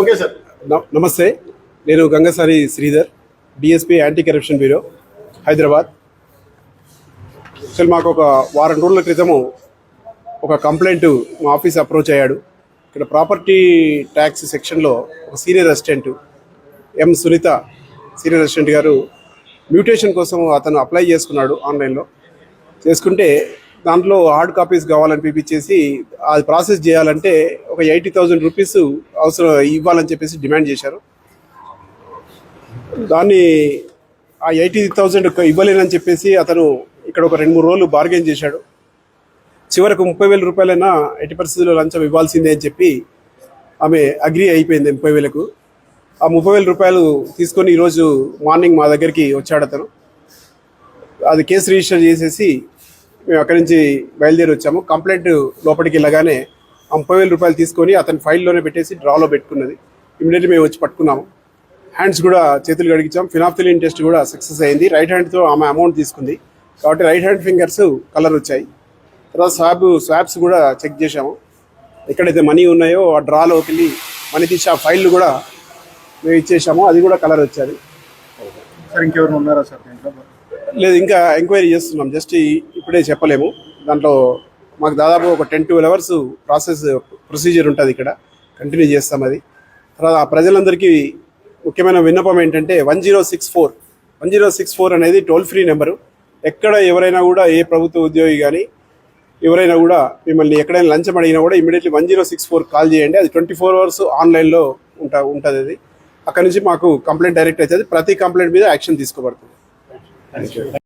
Okay sir. నమస్తే. నేను Gangasari Sridhar DSP anti corruption bureau Hyderabad. అసలు మాకు ఒక వారం రోజుల క్రితము ఒక కంప్లైంట్ మా ఆఫీస్ అప్రోచ్ అయ్యాడు. ఇక్కడ ప్రాపర్టీ ట్యాక్స్ సెక్షన్లో ఒక senior assistant M Sunitha senior assistant గారు మ్యూటేషన్ కోసం అతను అప్లై చేసుకున్నాడు ఆన్లైన్లో చేసుకుంటే దాంట్లో హార్డ్ కాపీస్ కావాలని పిలిపించేసి అది ప్రాసెస్ చేయాలంటే ఒక ఎయిటీ థౌజండ్ రూపీస్ అవసరం ఇవ్వాలని చెప్పేసి డిమాండ్ చేశారు. దాన్ని ఆ ఎయిటీ థౌజండ్ ఇవ్వలేనని చెప్పేసి అతను ఇక్కడ ఒక రెండు మూడు రోజులు బార్గెన్ చేశాడు. చివరకు ముప్పై వేల రూపాయలైనా ఎట్టి పరిస్థితుల్లో లంచం ఇవ్వాల్సిందే అని చెప్పి ఆమె అగ్రి అయిపోయింది ముప్పై వేలకు. ఆ ముప్పై వేల రూపాయలు తీసుకొని ఈరోజు మార్నింగ్ మా దగ్గరికి వచ్చాడు అతను. అది కేసు రిజిస్టర్ చేసేసి మేము అక్కడి నుంచి బయలుదేరి వచ్చాము. కంప్లైంట్ లోపలికి వెళ్ళగానే ఆ ముప్పై వేల రూపాయలు తీసుకొని అతని ఫైల్లోనే పెట్టేసి డ్రాలో పెట్టుకున్నది. ఇమీడియట్లీ మేము వచ్చి పట్టుకున్నాము. హ్యాండ్స్ కూడా చేతులు కడిగించాం. ఫినాఫ్థిలిన్ టెస్ట్ కూడా సక్సెస్ అయింది. రైట్ హ్యాండ్తో ఆమె అమౌంట్ తీసుకుంది. కాబట్టి రైట్ హ్యాండ్ ఫింగర్స్ కలర్ వచ్చాయి. తర్వాత స్వాబ్ స్వాబ్స్ కూడా చెక్ చేశాము. ఎక్కడైతే మనీ ఉన్నాయో ఆ డ్రాలోకి వెళ్ళి మనీ తీసి ఆ ఫైల్ కూడా మేము ఇచ్చేసాము. అది కూడా కలర్ వచ్చేది. సార్ ఇంకెవరు ఉన్నారా సార్ దీంట్లో లేదు ఇంకా ఎంక్వైరీ చేస్తున్నాం. జస్ట్ ఇప్పుడే చెప్పలేము. దాంట్లో మాకు దాదాపు ఒక ten twelve hours process procedure ఉంటుంది ఇక్కడ. కంటిన్యూ చేస్తాం అది. తర్వాత ఆ ప్రజలందరికీ ముఖ్యమైన విన్నపం ఏంటంటే one zero six four. One zero six four అనేది టోల్ ఫ్రీ నెంబరు. ఎక్కడ ఎవరైనా కూడా ఏ ప్రభుత్వ ఉద్యోగి కానీ ఎవరైనా కూడా మిమ్మల్ని ఎక్కడైనా లంచం అడిగినా కూడా immediately one zero six four call చేయండి. అది ట్వంటీ ఫోర్ అవర్స్ ఆన్లైన్లో ఉంటా ఉంటుంది అది. అక్కడ నుంచి మాకు కంప్లైంట్ డైరెక్ట్ అవుతుంది. ప్రతి కంప్లైంట్ మీద యాక్షన్ తీసుకోబడుతుంది. Thank you.